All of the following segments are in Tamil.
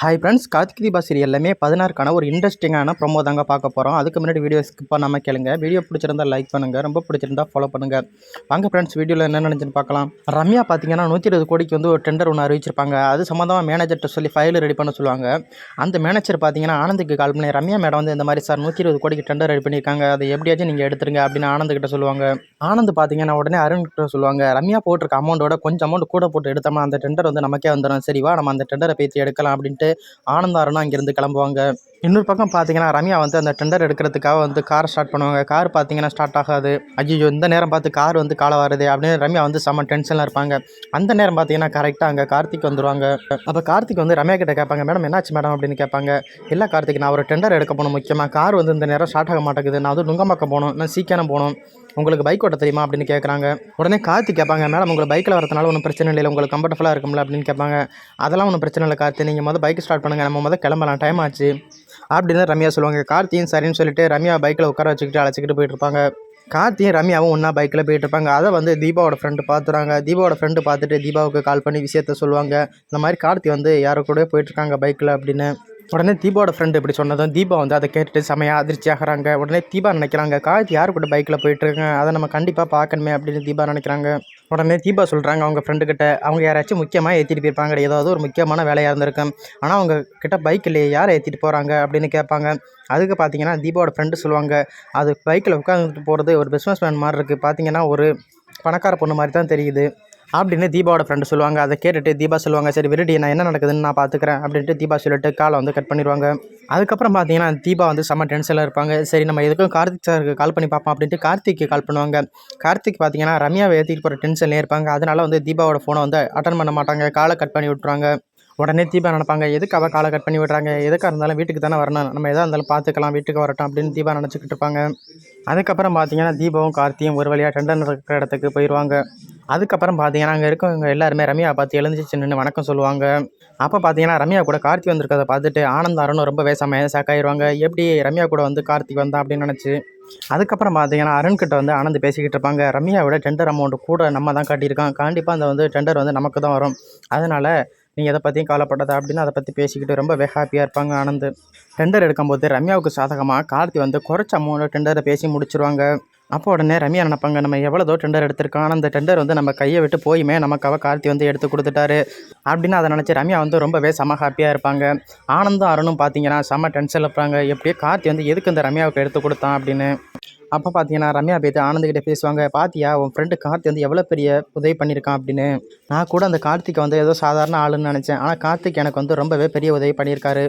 ஹாய் ஃப்ரெண்ட்ஸ் கார்த்திக் தீபா சீரியல்லுமே பதினாறுக்கான ஒரு இன்ட்ரெஸ்டிங்கான ப்ரொமோ தாங்க பார்க்க போகிறோம் அதுக்கு முன்னாடி வீடியோ ஸ்கிப் பண்ணாமல் கேளுங்க. வீடியோ பிடிச்சிருந்தா லைக் பண்ணுங்கள் ரொம்ப பிடிச்சிருந்தா ஃபாலோ பண்ணுங்கள் வாங்க ஃப்ரெண்ட்ஸ் வீடியோவில் என்ன நினச்சின்னு பார்க்கலாம். ரம்யா பார்த்தீங்கன்னா நூற்றி இருபது கோடிக்கு வந்து ஒரு டெண்டர் ஒன்று அறிவிச்சிருப்பாங்க. அது சம்மந்தமாக மேனேஜர்கிட்ட சொல்லி ஃபைல் ரெடி பண்ண சொல்லுவாங்க. அந்த மேனேஜர் பார்த்தீங்கன்னா ஆனந்துக்கு கால் பண்ணி ரம்யா மேடம் வந்து இந்த மாதிரி சார் நூற்றி இருபது கோடிக்கு டெண்டர் ரெடி பண்ணியிருக்காங்க. அதை எப்படியாச்சும் நீங்கள் எடுத்துருங்க அப்படின்னு ஆனந்துக்கிட்ட சொல்லுவாங்க. ஆனந்த் பார்த்தீங்கன்னா உடனே அருண்கிட்ட சொல்லுவாங்க ரம்யா போட்டிருக்க அமௌண்ட்டோட கொஞ்சம் அமௌண்ட் கூட போட்டு எடுத்தோம்னா அந்த டெண்டர் வந்து நமக்கே வந்துடும் சரிவா நம்ம அந்த டெண்டரை பேசி எடுக்கலாம் அப்படின்ட்டு ஆனந்தாரனும் அங்கேருந்து கிளம்புவாங்க. இன்னொரு பக்கம் பார்த்தீங்கன்னா ரம்யா வந்து அந்த டெண்டர் எடுக்கிறதுக்காக வந்து கார் ஸ்டார்ட் பண்ணுவாங்க. கார் பார்த்தீங்கன்னா ஸ்டார்ட் ஆகாது. ஐயோ இந்த நேரம் பார்த்து கார் வந்து காலை வருது அப்படின்னு ரம்யா வந்து செம்ம டென்ஷனில் இருப்பாங்க. அந்த நேரம் பார்த்தீங்கன்னா கரெக்டாக அங்கே கார்த்திக் வந்துடுவாங்க அப்போ கார்த்திக் வந்து ரம்யா கிட்ட கேட்பாங்க மேடம் என்னாச்சு மேடம்? அப்படின்னு கேட்பாங்க. இல்லை கார்த்திக் நான் ஒரு டெண்டர் எடுக்க போகணும் முக்கியமாக கார் வந்து இந்த நேரம் ஸ்டார்ட் ஆக மாட்டேங்குது. நான் வந்து நுங்கம்பாக்கம் போகணும். நான் சீக்கிரம் போகணும். உங்களுக்கு பைக் ஓட்ட தெரியுமா அப்படின்னு கேட்குறாங்க உடனே கார்த்திக் கேட்பாங்க மேடம் உங்களுக்கு பைக்கில் வரதுனால ஒன்றும் பிரச்சனை இல்லை உங்களுக்கு கம்ஃபர்டபுளாக இருக்கும்ல? அப்படின்னு கேட்பாங்க. அதெல்லாம் ஒன்றும் பிரச்சனை இல்லை கார்த்தி நீங்கள் மொதல் பைக் ஸ்டார்ட் பண்ணுங்கள் நம்ம மொதல் கிளம்பலாம் டைம் ஆச்சு. அப்படின்னு ரம்யா சொல்லுவாங்க. கார்த்தியும் சரின்னு சொல்லிட்டு ரம்யா பைக்கில் உட்கார வச்சுக்கிட்டு அழைச்சிக்கிட்டு போயிட்டு இருப்பாங்க. கார்த்தியும் ரம்யாவும் ஒன்றா பைக்கில் போயிட்டு இருப்பாங்க. அதை வந்து தீபாவோட ஃப்ரெண்டு பார்த்துறாங்க தீபாவோட ஃப்ரெண்டு பார்த்துட்டு தீபாவுக்கு கால் பண்ணி விஷயத்த சொல்லுவாங்க. இந்த மாதிரி கார்த்தி வந்து யாரோ கூட போயிட்டுருக்காங்க பைக்கில் அப்படின்னு. உடனே தீபாவோட ஃப்ரெண்டு இப்படி சொன்னதும் தீபா வந்து அதை கேட்டுட்டு செமையாக அதிர்ச்சி ஆகிறாங்க. உடனே தீபா நினைக்கிறாங்க கார்த்தி யார் கூட பைக்கில் போயிட்டுருக்காங்க அதை நம்ம கண்டிப்பாக பார்க்கணுமே அப்படின்னு தீபா நினைக்கிறாங்க. உடனே தீபா சொல்கிறாங்க அவங்க ஃப்ரெண்டுக்கிட்ட அவங்க யாராச்சும் முக்கியமாக ஏற்றிட்டு போயிருப்பாங்க ஏதாவது ஒரு முக்கியமான வேலையாக இருந்திருக்கும் ஆனால் அவங்க கிட்ட பைக் இல்லையே யாரை ஏற்றிட்டு போகிறாங்க அப்படின்னு கேட்பாங்க. அதுக்கு பார்த்தீங்கன்னா தீபாவோட ஃப்ரெண்டு சொல்லுவாங்க அது பைக்கில் உட்காந்துட்டு போகிறது ஒரு பிஸ்னஸ் மேன் மாதிரி இருக்குது பார்த்தீங்கன்னா ஒரு பணக்கார பொண்ணு மாதிரி தான் தெரியுது. அப்படின்னு தீபாவோட ஃப்ரெண்டு சொல்லுவாங்க. அதை கேட்டுட்டு தீபா சொல்லுவாங்க சரி விருடி நான் என்ன நடக்குதுன்னு நான் பார்த்துக்கிறேன் அப்படின்ட்டு தீபா சொல்லிட்டு காலை வந்து கட் பண்ணிடுவாங்க. அதுக்கப்புறம் பார்த்தீங்கன்னா தீபா வந்து செம்ம டென்ஷனில் இருப்பாங்க. சரி நம்ம எதுக்கும் கார்த்திக் சாருக்கு கால் பண்ணி பார்ப்போம் அப்படின்ட்டு கார்த்திக்கு கால் பண்ணுவாங்க. கார்த்திக் பார்த்தீங்கன்னா ரம்யாவை ஏற்றிட்டு போகிற டென்ஷன்லேயே இருப்பாங்க. அதனால் வந்து தீபாவோட ஃபோனை வந்து அட்டன் பண்ண மாட்டாங்க. காலை கட் பண்ணி விட்ருவாங்க உடனே தீபா நினப்பாங்க எதுக்கு அவள் காலை கட் பண்ணி விடுறாங்க? எதுக்காக இருந்தாலும் வீட்டுக்கு தானே வரணும். நம்ம எதாக இருந்தாலும் பார்த்துக்கலாம் வீட்டுக்கு வரட்டும் அப்படின்னு தீபா நினச்சிக்கிட்டு இருப்பாங்க. அதுக்கப்புறம் பார்த்தீங்கன்னா தீபாவும் கார்த்தியும் ஒரு வழியாக டெண்டர் இருக்கிற இடத்துக்கு போயிடுவாங்க அதுக்கப்புறம் பார்த்தீங்கன்னா அங்கே இருக்கவங்க எல்லாருமே ரம்யா பார்த்து எழுந்துச்சு நின்று வணக்கம் சொல்லுவாங்க. அப்போ பார்த்தீங்கன்னா ரம்யா கூட கார்த்தி வந்திருக்கிறத பார்த்துட்டு ஆனந்த் அருணும் ரொம்ப பேசாமல் ஷாக்காயிருவாங்க எப்படி ரம்யா கூட வந்து கார்த்திக் வந்தான் அப்படின்னு நினச்சி. அதுக்கப்புறம் பார்த்தீங்கன்னா அருண்கிட்ட வந்து ஆனந்த் பேசிக்கிட்டு இருப்பாங்க. ரம்யாவோட டெண்டர் அமௌண்ட் கூட நம்ம தான் காட்டியிருக்கோம். கண்டிப்பாக அந்த வந்து டெண்டர் வந்து நமக்கு தான் வரும். அதனால் நீங்கள் எதை பற்றியும் கவலைப்படாத அப்படின்னு அதை பற்றி பேசிக்கிட்டு ரொம்பவே ஹாப்பியாக இருப்பாங்க ஆனந்த். டெண்டர் எடுக்கும்போது ரம்யாவுக்கு சாதகமாக கார்த்தி வந்து குறைச்ச அமௌண்ட் டெண்டரை பேசி முடிச்சிருவாங்க. அப்போ உடனே ரம்யா நினைப்பாங்க நம்ம எவ்வளோதோ டெண்டர் எடுத்திருக்கோம். ஆனால் அந்த டெண்டர் வந்து நம்ம கையை விட்டு போயுமே நமக்காக கார்த்தி வந்து எடுத்து கொடுத்துட்டாரு. அப்படின்னு அதை நினச்சி ரம்யா வந்து ரொம்பவே செம ஹாப்பியாக இருப்பாங்க. ஆனந்தும் அருணும் பார்த்தீங்கன்னா செம டென்ஷன் இருப்பாங்க. எப்படியோ கார்த்தி வந்து எதுக்கு இந்த ரம்யாவுக்கு எடுத்து கொடுத்தான் அப்படின்னு. அப்போ பார்த்தீங்கன்னா ரம்யா பேத்து ஆனந்துக்கிட்ட பேசுவாங்க பாத்தியா உன் ஃப்ரெண்டு கார்த்தி வந்து எவ்வளோ பெரிய உதவி பண்ணியிருக்கான் அப்படின்னு. நான் கூட அந்த கார்த்திக் வந்து ஏதோ சாதாரண ஆளுன்னு நினச்சேன். ஆனால் கார்த்திக் எனக்கு வந்து ரொம்பவே பெரிய உதவி பண்ணியிருக்காரு.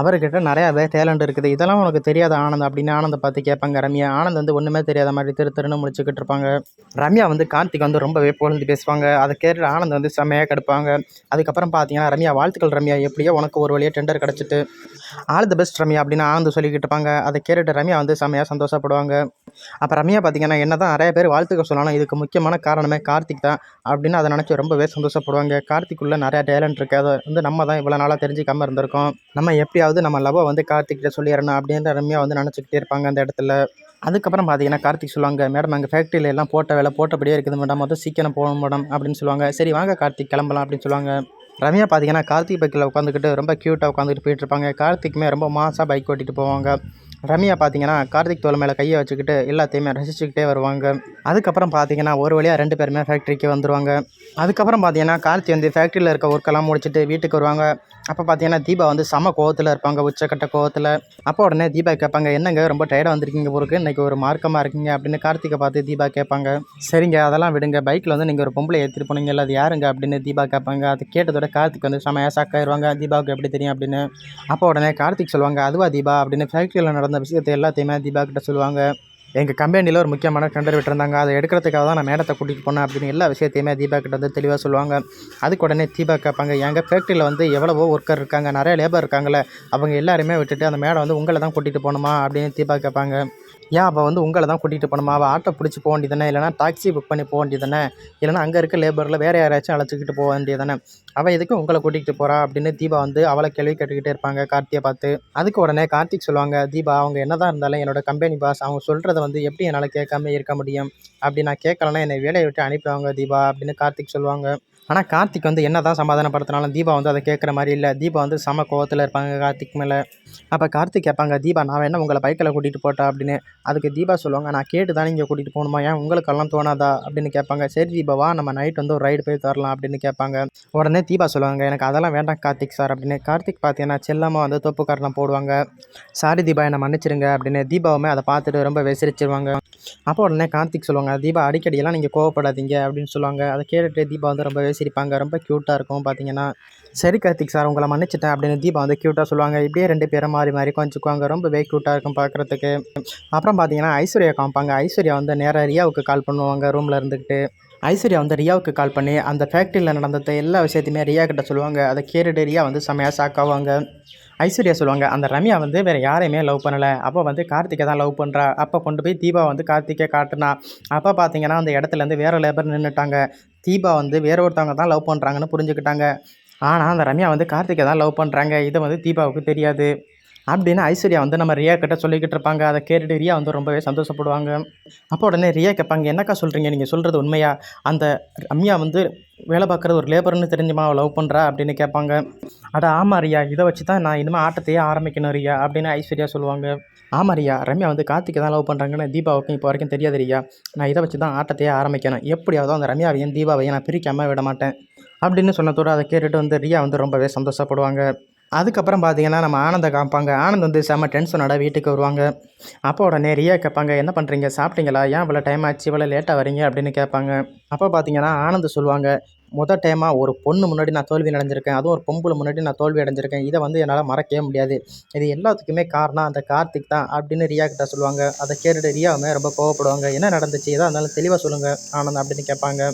அவர்கிட்ட நிறையாவே டேலண்ட் இருக்குது. இதெல்லாம் உனக்கு தெரியாத ஆனந்த் அப்படின்னு ஆனந்தை பார்த்து கேட்பாங்க. ரம்யா ஆனந்த் வந்து ஒன்றுமே தெரியாத மாதிரி திரு திருன்னு முடிச்சுக்கிட்டு இருப்பாங்க. ரம்யா வந்து கார்த்திக் வந்து ரொம்பவே புகழ்ந்து பேசுவாங்க. அதை கேட்டு ஆனந்த் வந்து செம்மையாக கெடுப்பாங்க. அதுக்கப்புறம் பார்த்தீங்கன்னா ரம்யா வாழ்த்துக்கள் ரம்யா. எப்படியோ உனக்கு ஒரு வழியாக டெண்டர் கிடச்சிட்டு ஆல் தி பெஸ்ட் ரம்யா அப்படின்னு ஆனந்த் சொல்லிக்கிட்டு இருப்பாங்க. அதை கேட்டுட்டு ரம்யா வந்து செம்மையாக சந்தோஷப்படுவாங்க. அப்போ ரம்யா பார்த்தீங்கன்னா என்ன தான் நிறைய பேர் வாழ்த்துக்கள் சொன்னாலும் இதுக்கு முக்கியமான காரணமே கார்த்திக் தான் அப்படின்னு அதை நினச்சி ரொம்பவே சந்தோஷப்படுவாங்க. கார்த்திக்குள்ளே நிறையா டேலண்ட் இருக்குது அதை வந்து நம்ம தான் இவ்வளோ நாளாக தெரிஞ்சிக்காமல் இருந்திருக்கோம். நம்ம எப்படியாவது நம்ம லவ்வை வந்து கார்த்திக்கிட்ட சொல்லிடணும் அப்படின்ற ரம்யா வந்து நினச்சிக்கிட்டே இருப்பாங்க அந்த இடத்துல. அதுக்கப்புறம் பார்த்தீங்கன்னா கார்த்திக் சொல்லுவாங்க மேடம் அங்கே ஃபேக்ட்ரியில எல்லாம் போட்ட வேலை போட்டபடியே இருக்குது மேடம். வந்து சீக்கிரம் போகணும் மேடம் அப்படின்னு சொல்லுவாங்க. சரி வாங்க கார்த்திக் கிளம்பலாம் அப்படின்னு சொல்லுவாங்க. ரம்யா பார்த்தீங்கன்னா கார்த்திக் பைக்கில் உட்காந்துக்கிட்டு ரொம்ப க்யூட்டாக உட்காந்துட்டு போயிட்டு இருப்பாங்க. கார்த்திக்குமே ரொம்ப மாசாக பைக் ஓட்டிகிட்டு போவாங்க. ரம்யா பார்த்தீங்கன்னா கார்த்திக் தோல் மேலே கையை வச்சுக்கிட்டு எல்லாத்தையுமே ரசிச்சுக்கிட்டே வருவாங்க. அதுக்கப்புறம் பார்த்தீங்கன்னா ஒரு வழியாக ரெண்டு பேருமே ஃபேக்ட்ரிக்கு வந்துடுவாங்க அதுக்கப்புறம் பார்த்தீங்கன்னா கார்த்தி வந்து ஃபேக்ட்ரியில் இருக்க ஒர்க்கெல்லாம் முடிச்சுட்டு வீட்டுக்கு வருவாங்க. அப்போ பார்த்தீங்கன்னா தீபா வந்து செம கோவத்தில் இருப்பாங்க உச்சக்கட்ட கோவத்தில். அப்போ உடனே தீபா கேட்பாங்க என்னங்க ரொம்ப டயர்டாக வந்திருக்கீங்க பொருக்கு இன்றைக்கி ஒரு மார்க்கமாக இருக்கீங்க. அப்படின்னு கார்த்திகை பார்த்து தீபா கேட்பாங்க சரிங்க அதெல்லாம் விடுங்க. பைக்கில் வந்து நீங்கள் ஒரு பொம்பளை ஏற்றிட்டு போனீங்கல்ல அது யாருங்க? அப்படின்னு தீபா கேட்பாங்க. அது கேட்டதோட கார்த்திக் வந்து செமையாக ஷாக்காயிருவாங்க தீபாவுக்கு எப்படி தெரியும்? அப்படின்னு. அப்போ உடனே கார்த்திக் சொல்லுவாங்க அதுவா தீபா? அப்படின்னு ஃபேக்ட்ரியில் நடந்த விஷயத்தை எல்லாத்தையுமே தீபா கிட்ட சொல்லுவாங்க. எங்கள் கம்பெனியில் ஒரு முக்கியமான டெண்டர் விட்டுருந்தாங்க. அதை எடுக்கிறதுக்காக தான் நான் மேடத்தை கூட்டிகிட்டு போனேன் அப்படின்னு எல்லா விஷயத்தையுமே தீபா கிட்ட வந்து தெளிவாக சொல்லுவாங்க. அதுக்கு உடனே தீபா கேட்பாங்க எங்கள் ஃபேக்ட்ரியில் வந்து எவ்வளவோ ஒர்க்கர் இருக்காங்க நிறைய லேபர் இருக்காங்களே அவங்க எல்லாருமே விட்டுட்டு அந்த மேடம் வந்து உங்களை தான் கூட்டிகிட்டு போகணுமா? அப்படின்னு தீபா கேட்பாங்க. ஏன் அப்போ வந்து உங்களை தான் கூட்டிகிட்டு போகணுமா? அவள் ஆட்டோ பிடிச்சி போக வேண்டியதானே இல்லைனா டாக்ஸி புக் பண்ணி போக வேண்டியதானே இல்லைனா அங்கே இருக்க லேபரில் வேறு யாராச்சும் அழைச்சிக்கிட்டு போக வேண்டியதானே அவள் எதுக்கு உங்களை கூட்டிகிட்டு போகிறா அப்படின்னு தீபா வந்து அவளை கேள்வி கேட்டுக்கிட்டே இருப்பாங்க கார்த்தியை பார்த்து. அதுக்கு உடனே கார்த்திக் சொல்லுவாங்க தீபா அவங்க என்னதான் இருந்தாலும் என்னோட கம்பெனி பாஸ் அவங்க சொல்கிறத வந்து எப்படி என்னால் கேட்காம இருக்க முடியும்? அப்படி நான் கேட்கலன்னா என்னை வேலையை விட்டு அனுப்பிடுவாங்க தீபா அப்படின்னு கார்த்திக் சொல்லுவாங்க. ஆனால் கார்த்திக் வந்து என்ன தான் சமாதானப்படுத்தினாலும் தீபா வந்து அதை கேட்குற மாதிரி இல்லை. தீபா வந்து சம கோவத்தில் இருப்பாங்க கார்த்திக் மேலே. அப்போ கார்த்திக் கேட்பாங்க தீபா நான் வேணா உங்களை பைக்கில் கூட்டிகிட்டு போட்டா? அப்படின்னு. அதுக்கு தீபா சொல்லுவாங்க நான் கேட்டு தானே இங்கே கூட்டிகிட்டு போகணுமா? ஏன் உங்களுக்கெல்லாம் தோணாதா? அப்படின்னு கேட்பாங்க. சரி தீபாவா நம்ம நைட் வந்து ஒரு ரைடு போய் தரலாம் அப்படின்னு கேட்பாங்க. உடனே தீபா சொல்லுவாங்க எனக்கு அதெல்லாம் வேண்டாம் கார்த்திக் சார் அப்படின்னு. கார்த்திக் பார்த்தீங்கன்னா செல்லமாக வந்து தொப்புக்காரணம் போடுவாங்க. சாரி தீபா என்னை மன்னிச்சிருங்க அப்படின்னு. தீபாவுமே அதை பார்த்துட்டு ரொம்ப விசிரிச்சிருவாங்க. அப்போ உடனே கார்த்திக் சொல்லுவாங்க தீபா அடிக்கடியெல்லாம் நீங்கள் கோவப்படாதீங்க அப்படின்னு சொல்லுவாங்க. அதை கேட்டுட்டு தீபா வந்து ரொம்ப விசிரிப்பாங்க. ரொம்ப க்யூட்டாக இருக்கும் பார்த்தீங்கன்னா சரி கார்த்திக் சார் உங்களை மன்னிச்சிட்டேன் அப்படின்னு தீபா வந்து க்யூட்டாக சொல்லுவாங்க. இப்படியே ரெண்டு பேரும் மாறி மாறி கொஞ்சிக்குவாங்க. ரொம்பவே க்யூட்டாக இருக்கும் பார்க்குறதுக்கு அப்புறம் பார்த்தீங்கன்னா ஐஸ்வர்யா காமிப்பாங்க ஐஸ்வர்யா வந்து நேராக ரியாவுக்கு கால் பண்ணுவாங்க ரூமில் இருந்துக்கிட்டு. ஐஸ்வர்யா வந்து ரியாவுக்கு கால் பண்ணி அந்த ஃபேக்ட்ரியில் நடந்த எல்லா விஷயத்தையுமே ரியா கிட்ட சொல்லுவாங்க. அதை கேட்டுட்டு ரியா வந்து செமையாக ஷாக்காவாங்க ஐஸ்வர்யா சொல்லுவாங்க அந்த ரம்யா வந்து வேறு யாரையுமே லவ் பண்ணலை. அப்போ வந்து கார்த்திகை தான் லவ் பண்ணுறா அப்போ கொண்டு போய் தீபா வந்து கார்த்திகை காட்டுனா. அப்போ பார்த்தீங்கன்னா அந்த இடத்துலேருந்து வேறு லேபர் நின்றுட்டாங்க தீபா வந்து வேற ஒருத்தவங்க தான் லவ் பண்ணுறாங்கன்னு புரிஞ்சுக்கிட்டாங்க. ஆனால் அந்த ரம்யா வந்து கார்த்திகை தான் லவ் பண்ணுறாங்க இதை வந்து தீபாவுக்கு தெரியாது. அப்படின்னு ஐஸ்வர்யா வந்து நம்ம ரியா கிட்ட சொல்லிக்கிட்டு இருப்பாங்க. அதை கேட்டுட்டு ரியா வந்து ரொம்பவே சந்தோஷப்படுவாங்க. அப்போ உடனே ரியா கேட்பாங்க என்னக்கா சொல்கிறீங்க நீங்கள் சொல்கிறது உண்மையா? அந்த ரம்யா வந்து வேலை பார்க்குறது ஒரு லேபர்னு தெரிஞ்சுமா? லவ் பண்ணுறா அப்படின்னு கேட்பாங்க. அட ஆமாம் ரியா. இதை வச்சு தான் நான் இனிமேல் ஆட்டத்தையே ஆரம்பிக்கணும் ரியா அப்படின்னு ஐஸ்வர்யா சொல்லுவாங்க. ஆமாம் ரியா. ரம்யா வந்து கார்த்திகை தான் லவ் பண்ணுறாங்கன்னு தீபாவுக்கும் இப்போ வரைக்கும் தெரியாது ரியா. நான் இதை வச்சு தான் ஆட்டத்தையே ஆரம்பிக்கணும். எப்படியாவது அந்த ரம்யாவையும் தீபாவையும் நான் பிரிக்காமல் விட மாட்டேன் அப்படின்னு சொன்னதோடு அதை கேட்டுட்டு வந்து ரியா வந்து ரொம்பவே சந்தோஷப்படுவாங்க. அதுக்கப்புறம் பார்த்தீங்கன்னா நம்ம ஆனந்தை காமிப்பாங்க. ஆனந்த் வந்து செம்ம டென்ஷனோட வீட்டுக்கு வருவாங்க. அப்போ உடனே ரியா கேட்பாங்க என்ன பண்ணுறீங்க சாப்பிட்டீங்களா? ஏன் இவ்வளோ டைம் ஆச்சு? இவ்வளோ லேட்டாக வரீங்க அப்படின்னு கேட்பாங்க. அப்போ பார்த்தீங்கன்னா ஆனந்த் சொல்லுவாங்க மொதல் டைமாக ஒரு பொண்ணு முன்னாடி நான் தோல்வி அடைஞ்சிருக்கேன். அதுவும் ஒரு பொம்பளை முன்னாடி நான் தோல்வி அடைஞ்சிருக்கேன். இதை வந்து என்னால் மறக்கவே முடியாது. இது எல்லாத்துக்குமே காரணம் அந்த கார்த்திக் தான் அப்படின்னு ரியா கிட்ட சொல்லுவாங்க. அதை கேட்டுட்டு ரியாவுமே ரொம்ப கோவப்படுவாங்க. என்ன நடந்துச்சு? எதாக இருந்தாலும் தெளிவாக சொல்லுங்கள் ஆனந்த் அப்படின்னு கேட்பாங்க.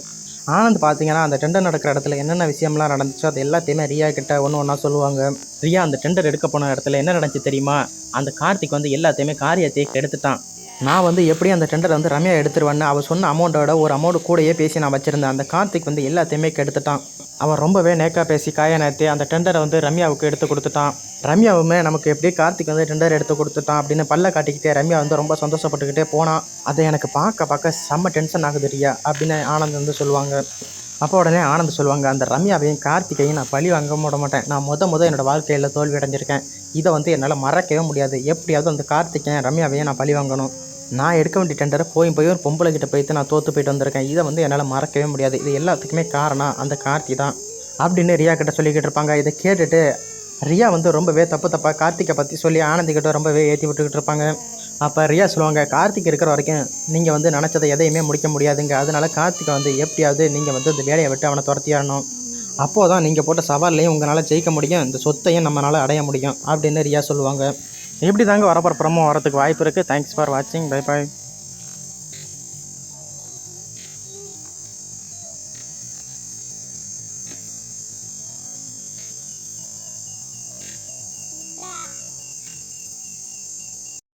ஆனந்த் பார்த்தீங்கன்னா அந்த டெண்டர் நடக்கிற இடத்துல என்னென்ன விஷயம்லாம் நடந்துச்சோ அது எல்லாத்தையுமே ரியா கிட்ட ஒன்று ஒன்றா சொல்லுவாங்க. ரியா அந்த டெண்டர் எடுக்க போன இடத்துல என்ன நடந்துச்சு தெரியுமா? அந்த கார்த்திக் வந்து எல்லாத்தையுமே காரியத்தை கெடுத்துட்டான். நான் வந்து எப்படி அந்த டெண்டரை வந்து ரம்யா எடுத்துருவேன்னு அவள் சொன்ன அமௌண்ட்டோட ஒரு அமௌண்ட் கூடயே பேசி நான் வச்சுருந்தேன். அந்த கார்த்திக் வந்து எல்லாத்தையுமே கெடுத்துட்டான். அவன் ரொம்பவே நேக்காக பேசி காய நேர்த்தி அந்த டெண்டரை வந்து ரம்யாவுக்கு எடுத்து கொடுத்துட்டான். ரம்யாவுமே நமக்கு எப்படி கார்த்திக் வந்து டெண்டர் எடுத்து கொடுத்துட்டான் அப்படின்னு பல்ல காட்டிக்கிட்டே ரம்யா வந்து ரொம்ப சந்தோஷப்பட்டுக்கிட்டே போனான் அதை எனக்கு பார்க்க பார்க்க செம்ம டென்ஷன் ஆகுது ரியா அப்படின்னு ஆனந்த் வந்து சொல்லுவாங்க. அப்போ உடனே ஆனந்த் சொல்லுவாங்க அந்த ரம்யாவையும் கார்த்திகையும் நான் பழி வாங்க விட மாட்டேன். நான் முத முத என்னோடய வாழ்க்கையில் தோல்வி அடைஞ்சிருக்கேன். இதை வந்து என்னால் மறக்கவே முடியாது. எப்படியாவது அந்த கார்த்திகையும் ரம்யாவையும் நான் பழி வாங்கணும். நான் எடுக்க வேண்டிய டெண்டரை போய் போய் ஒரு பொம்பளை கிட்ட போயிட்டு நான் தோற்று போயிட்டு வந்திருக்கேன். இதை வந்து என்னால் மறக்கவே முடியாது. இது எல்லாத்துக்குமே காரணம் அந்த கார்த்தி தான். அப்படின்னு ரியா கிட்ட சொல்லிக்கிட்டு இருப்பாங்க. இதை கேட்டுட்டு ரியா வந்து ரொம்பவே தப்பு தப்பாக கார்த்திகை பற்றி சொல்லி ஆனந்திக்கிட்ட ரொம்பவே ஏற்றி விட்டுக்கிட்டு இருப்பாங்க. அப்போ ரியா சொல்லுவாங்க கார்த்திக் இருக்கிற வரைக்கும் நீங்கள் வந்து நினச்சதை எதையுமே முடிக்க முடியாதுங்க. அதனால் கார்த்திகை வந்து எப்படியாவது நீங்கள் வந்து இந்த வேலையை விட்டு அவனை துரத்தியாடணும். அப்போது தான் நீங்கள் போட்ட சவால்லையும் உங்களால் ஜெயிக்க முடியும். இந்த சொத்தையும் நம்மளால் அடைய முடியும். அப்படின்னு ரியா சொல்லுவாங்க. இப்படி தாங்க வரப்போகிற ப்ரமோ வரதுக்கு வாய்ப்பு இருக்குது தேங்க்ஸ் ஃபார் வாட்சிங் பை பாய்